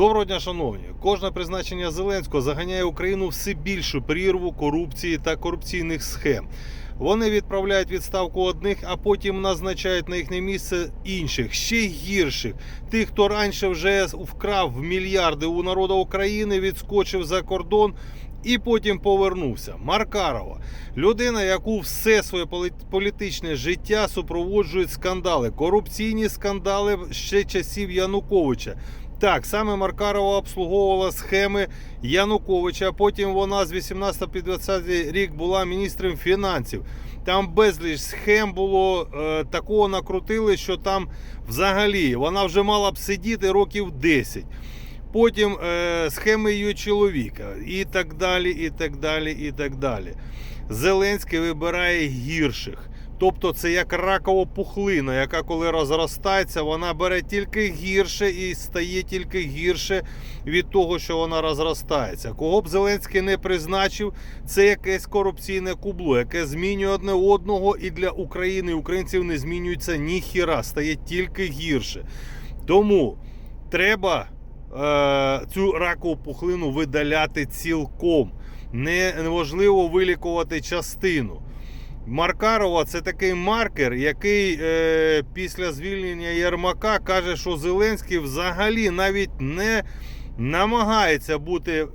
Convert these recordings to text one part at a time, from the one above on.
Доброго дня, шановні. Кожне призначення Зеленського заганяє Україну все більшу прірву корупції та корупційних схем. Вони відправляють відставку одних, а потім назначають на їхнє місце інших, ще гірших. Тих, хто раніше вже вкрав мільярди у народу України, відскочив за кордон. І потім повернувся. Маркарова, людина, яку все своє полі- політичне життя супроводжують скандали, корупційні скандали ще часів Януковича. Так, саме Маркарова обслуговувала схеми Януковича. Потім вона з 18 по 20 рік була міністром фінансів. Там безліч схем було е, такого накрутили, що там взагалі вона вже мала б сидіти років 10. Потім е, схеми її чоловіка, і так далі, і так далі, і так далі. Зеленський вибирає гірших. Тобто це як ракова пухлина, яка коли розростається, вона бере тільки гірше і стає тільки гірше від того, що вона розростається. Кого б Зеленський не призначив, це якесь корупційне кубло, яке змінює одне одного, і для України і українців не змінюється ніхіра, стає тільки гірше. Тому треба е, цю ракову пухлину видаляти цілком. Не- Неможливо вилікувати частину. Маркарова це такий маркер, який е, після звільнення Єрмака каже, що Зеленський взагалі навіть не намагається бути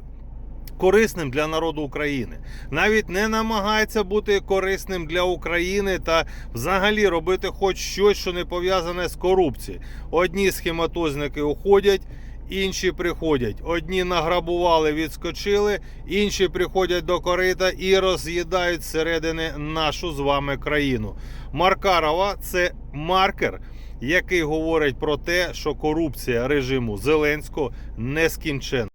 корисним для народу України. Навіть не намагається бути корисним для України та взагалі робити хоч щось, що не пов'язане з корупцією. Одні схематозники уходять. Інші приходять. Одні награбували, відскочили, інші приходять до корита і роз'їдають зсередини нашу з вами країну. Маркарова це маркер, який говорить про те, що корупція режиму Зеленського нескінченна.